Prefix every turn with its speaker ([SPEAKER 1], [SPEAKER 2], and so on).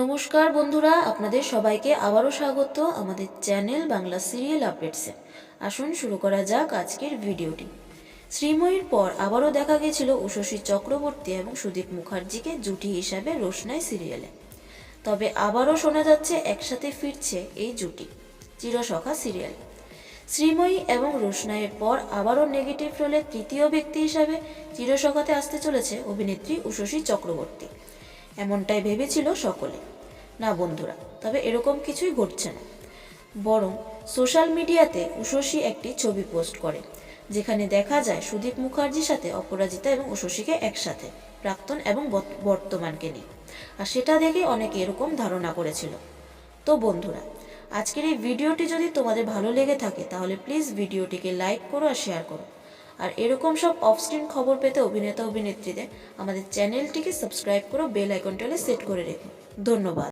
[SPEAKER 1] নমস্কার বন্ধুরা, আপনাদের সবাইকে আবারও স্বাগত আমাদের চ্যানেল বাংলা সিরিয়াল আপডেটসে। আসুন শুরু করা যাক আজকের ভিডিওটি। শ্রীময়ীর পর আবারও দেখা গেছিল উষসী চক্রবর্তী এবং সুদীপ মুখার্জিকে জুটি হিসাবে রোশনাই সিরিয়ালে। তবে আবারও শোনা যাচ্ছে, একসাথে ফিরছে এই জুটি, চিরসখা সিরিয়াল। শ্রীময়ী এবং রোশনাইয়ের পর আবারও নেগেটিভ রোলে তৃতীয় ব্যক্তি হিসাবে চিরসখাতে আসতে চলেছে অভিনেত্রী উষসী চক্রবর্তী। এমনটাই ভেবেছিল সকলে। না বন্ধুরা, তবে এরকম কিছুই ঘটছে না। বরং সোশ্যাল মিডিয়াতে উষসী একটি ছবি পোস্ট করে, যেখানে দেখা যায় সুদীপ মুখার্জির সাথে অপরাজিতা এবং উষসীকে একসাথে, প্রাক্তন এবং বর্তমানকে নিয়ে। আর সেটা দেখে অনেকে এরকম ধারণা করেছিল। তো বন্ধুরা, আজকের এই ভিডিওটি যদি তোমাদের ভালো লেগে থাকে, তাহলে প্লিজ ভিডিওটিকে লাইক করো আর শেয়ার করো। আর এরকম সব অফস্ক্রিন খবর পেতে অভিনেতা অভিনেত্রীদের আমাদের চ্যানেলটিকে সাবস্ক্রাইব করে বেল আইকনটা সেট করে রেখো। ধন্যবাদ।